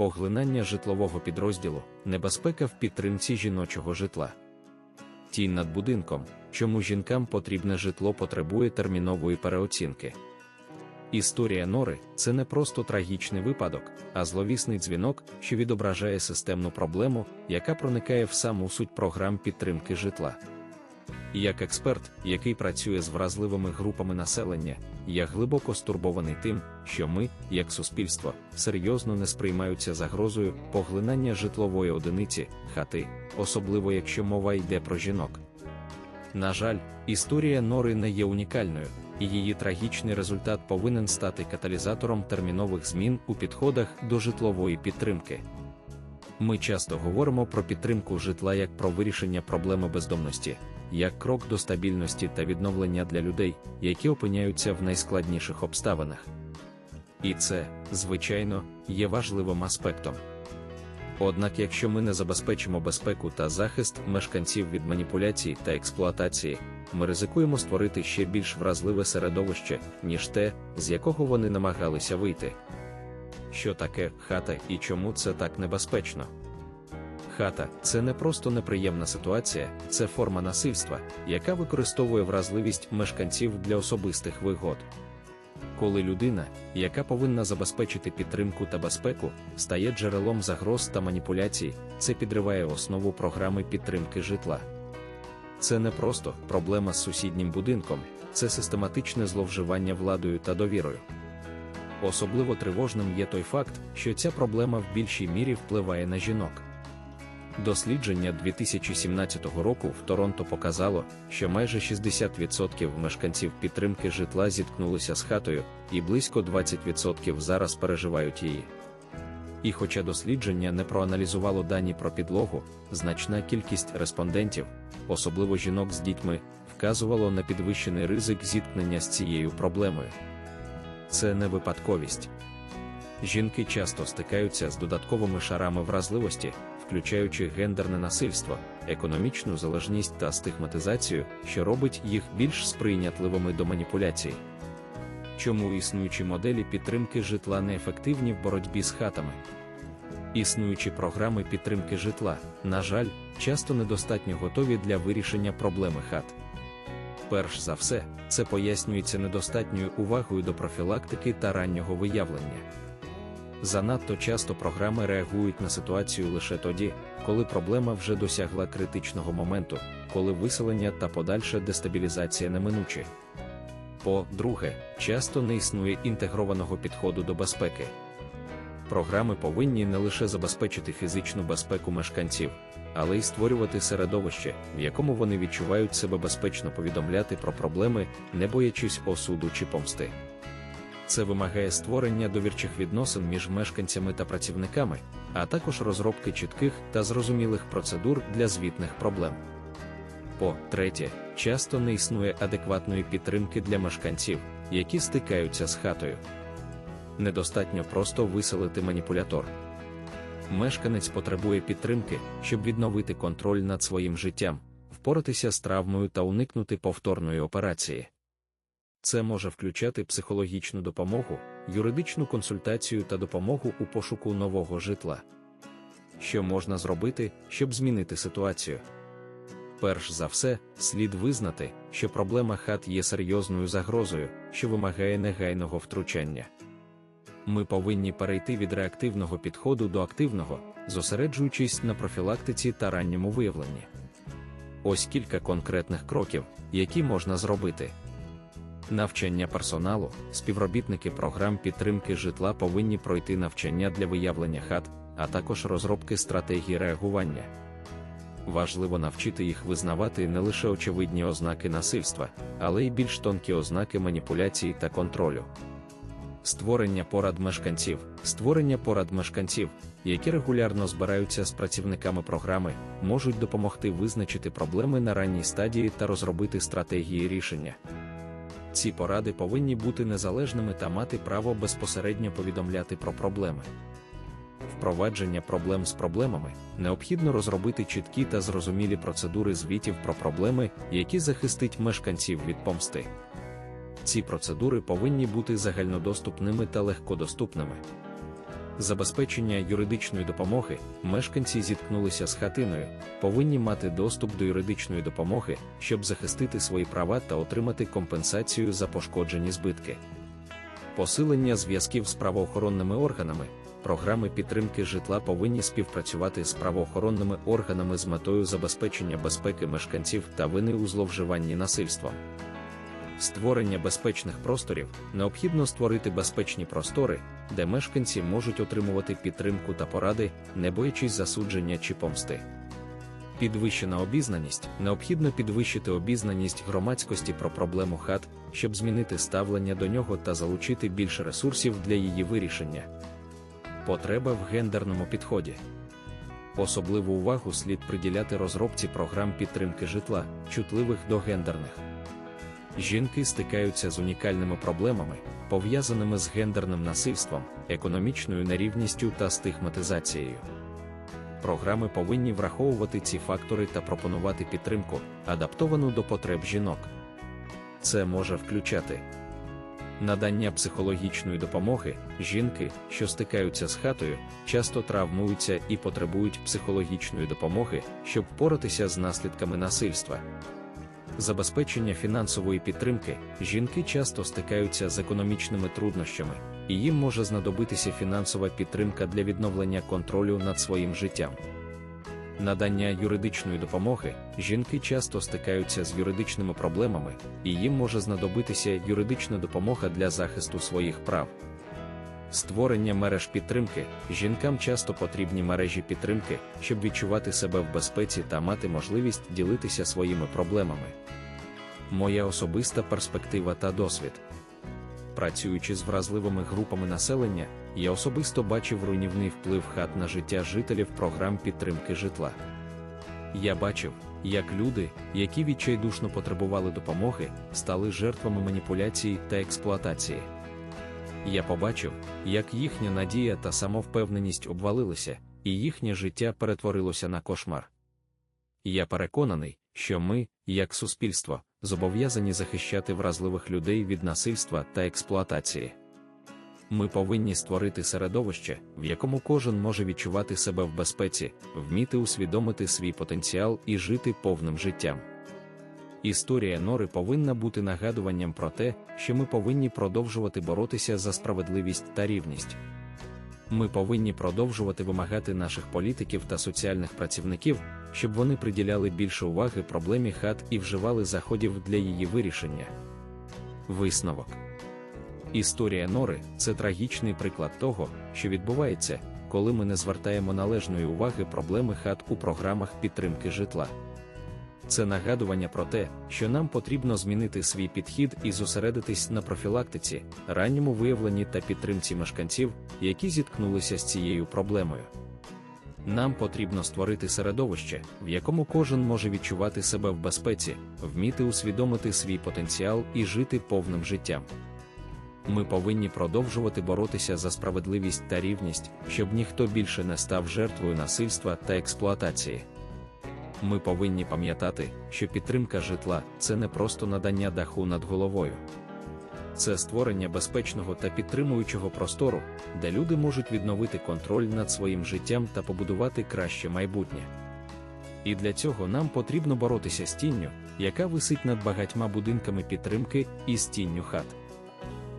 поглинання житлового підрозділу, небезпека в підтримці жіночого житла. Тінь над будинком, чому жінкам потрібне житло потребує термінової переоцінки. Історія Нори це не просто трагічний випадок, а зловісний дзвінок, що відображає системну проблему, яка проникає в саму суть програм підтримки житла. Як експерт, який працює з вразливими групами населення, я глибоко стурбований тим, що ми, як суспільство, серйозно не сприймаються загрозою поглинання житлової одиниці, хати, особливо якщо мова йде про жінок. На жаль, історія Нори не є унікальною, і її трагічний результат повинен стати каталізатором термінових змін у підходах до житлової підтримки. Ми часто говоримо про підтримку житла як про вирішення проблеми бездомності, як крок до стабільності та відновлення для людей, які опиняються в найскладніших обставинах. І це, звичайно, є важливим аспектом. Однак, якщо ми не забезпечимо безпеку та захист мешканців від маніпуляцій та експлуатації, ми ризикуємо створити ще більш вразливе середовище, ніж те, з якого вони намагалися вийти. Що таке хата і чому це так небезпечно? Хата це не просто неприємна ситуація, це форма насильства, яка використовує вразливість мешканців для особистих вигод. Коли людина, яка повинна забезпечити підтримку та безпеку, стає джерелом загроз та маніпуляцій, це підриває основу програми підтримки житла. Це не просто проблема з сусіднім будинком, це систематичне зловживання владою та довірою. Особливо тривожним є той факт, що ця проблема в більшій мірі впливає на жінок. Дослідження 2017 року в Торонто показало, що майже 60% мешканців підтримки житла зіткнулися з хатою, і близько 20% зараз переживають її. І хоча дослідження не проаналізувало дані про підлогу, значна кількість респондентів, особливо жінок з дітьми, вказувало на підвищений ризик зіткнення з цією проблемою. Це не випадковість. Жінки часто стикаються з додатковими шарами вразливості, включаючи гендерне насильство, економічну залежність та стигматизацію, що робить їх більш сприйнятливими до маніпуляцій. Чому існуючі моделі підтримки житла неефективні в боротьбі з хатами? Існуючі програми підтримки житла, на жаль, часто недостатньо готові для вирішення проблеми хат. Перш за все, це пояснюється недостатньою увагою до профілактики та раннього виявлення. Занадто часто програми реагують на ситуацію лише тоді, коли проблема вже досягла критичного моменту, коли виселення та подальша дестабілізація неминучі. По-друге, часто не існує інтегрованого підходу до безпеки. Програми повинні не лише забезпечити фізичну безпеку мешканців, але й створювати середовище, в якому вони відчувають себе безпечно повідомляти про проблеми, не боячись осуду чи помсти. Це вимагає створення довірчих відносин між мешканцями та працівниками, а також розробки чітких та зрозумілих процедур для звітних проблем. По третє, часто не існує адекватної підтримки для мешканців, які стикаються з хатою. Недостатньо просто виселити маніпулятор. Мешканець потребує підтримки, щоб відновити контроль над своїм життям, впоратися з травмою та уникнути повторної операції. Це може включати психологічну допомогу, юридичну консультацію та допомогу у пошуку нового житла. Що можна зробити, щоб змінити ситуацію? Перш за все, слід визнати, що проблема хат є серйозною загрозою, що вимагає негайного втручання. Ми повинні перейти від реактивного підходу до активного, зосереджуючись на профілактиці та ранньому виявленні. Ось кілька конкретних кроків, які можна зробити. Навчання персоналу, співробітники програм підтримки житла повинні пройти навчання для виявлення хат, а також розробки стратегії реагування. Важливо навчити їх визнавати не лише очевидні ознаки насильства, але й більш тонкі ознаки маніпуляції та контролю. Створення порад мешканців, створення порад мешканців, які регулярно збираються з працівниками програми, можуть допомогти визначити проблеми на ранній стадії та розробити стратегії рішення. Ці поради повинні бути незалежними та мати право безпосередньо повідомляти про проблеми. Впровадження проблем з проблемами необхідно розробити чіткі та зрозумілі процедури звітів про проблеми, які захистить мешканців від помсти. Ці процедури повинні бути загальнодоступними та легкодоступними. Забезпечення юридичної допомоги мешканці зіткнулися з хатиною, повинні мати доступ до юридичної допомоги, щоб захистити свої права та отримати компенсацію за пошкоджені збитки. Посилення зв'язків з правоохоронними органами, програми підтримки житла повинні співпрацювати з правоохоронними органами з метою забезпечення безпеки мешканців та вини у зловживанні насильством. Створення безпечних просторів необхідно створити безпечні простори, де мешканці можуть отримувати підтримку та поради, не боячись засудження чи помсти. Підвищена обізнаність необхідно підвищити обізнаність громадськості про проблему хат, щоб змінити ставлення до нього та залучити більше ресурсів для її вирішення. Потреба в гендерному підході. Особливу увагу слід приділяти розробці програм підтримки житла, чутливих до гендерних. Жінки стикаються з унікальними проблемами, пов'язаними з гендерним насильством, економічною нерівністю та стигматизацією. Програми повинні враховувати ці фактори та пропонувати підтримку, адаптовану до потреб жінок. Це може включати надання психологічної допомоги. Жінки, що стикаються з хатою, часто травмуються і потребують психологічної допомоги, щоб впоратися з наслідками насильства. Забезпечення фінансової підтримки жінки часто стикаються з економічними труднощами, і їм може знадобитися фінансова підтримка для відновлення контролю над своїм життям. Надання юридичної допомоги жінки часто стикаються з юридичними проблемами, і їм може знадобитися юридична допомога для захисту своїх прав. Створення мереж підтримки жінкам часто потрібні мережі підтримки, щоб відчувати себе в безпеці та мати можливість ділитися своїми проблемами. Моя особиста перспектива та досвід. Працюючи з вразливими групами населення, я особисто бачив руйнівний вплив хат на життя жителів програм підтримки житла. Я бачив, як люди, які відчайдушно потребували допомоги, стали жертвами маніпуляції та експлуатації. Я побачив, як їхня надія та самовпевненість обвалилися, і їхнє життя перетворилося на кошмар. Я переконаний, що ми, як суспільство, зобов'язані захищати вразливих людей від насильства та експлуатації. Ми повинні створити середовище, в якому кожен може відчувати себе в безпеці, вміти усвідомити свій потенціал і жити повним життям. Історія Нори повинна бути нагадуванням про те, що ми повинні продовжувати боротися за справедливість та рівність. Ми повинні продовжувати вимагати наших політиків та соціальних працівників, щоб вони приділяли більше уваги проблемі хат і вживали заходів для її вирішення. Висновок Історія Нори це трагічний приклад того, що відбувається, коли ми не звертаємо належної уваги проблеми хат у програмах підтримки житла. Це нагадування про те, що нам потрібно змінити свій підхід і зосередитись на профілактиці, ранньому виявленні та підтримці мешканців, які зіткнулися з цією проблемою. Нам потрібно створити середовище, в якому кожен може відчувати себе в безпеці, вміти усвідомити свій потенціал і жити повним життям. Ми повинні продовжувати боротися за справедливість та рівність, щоб ніхто більше не став жертвою насильства та експлуатації. Ми повинні пам'ятати, що підтримка житла це не просто надання даху над головою. Це створення безпечного та підтримуючого простору, де люди можуть відновити контроль над своїм життям та побудувати краще майбутнє. І для цього нам потрібно боротися з тінню, яка висить над багатьма будинками підтримки і з тінню хат.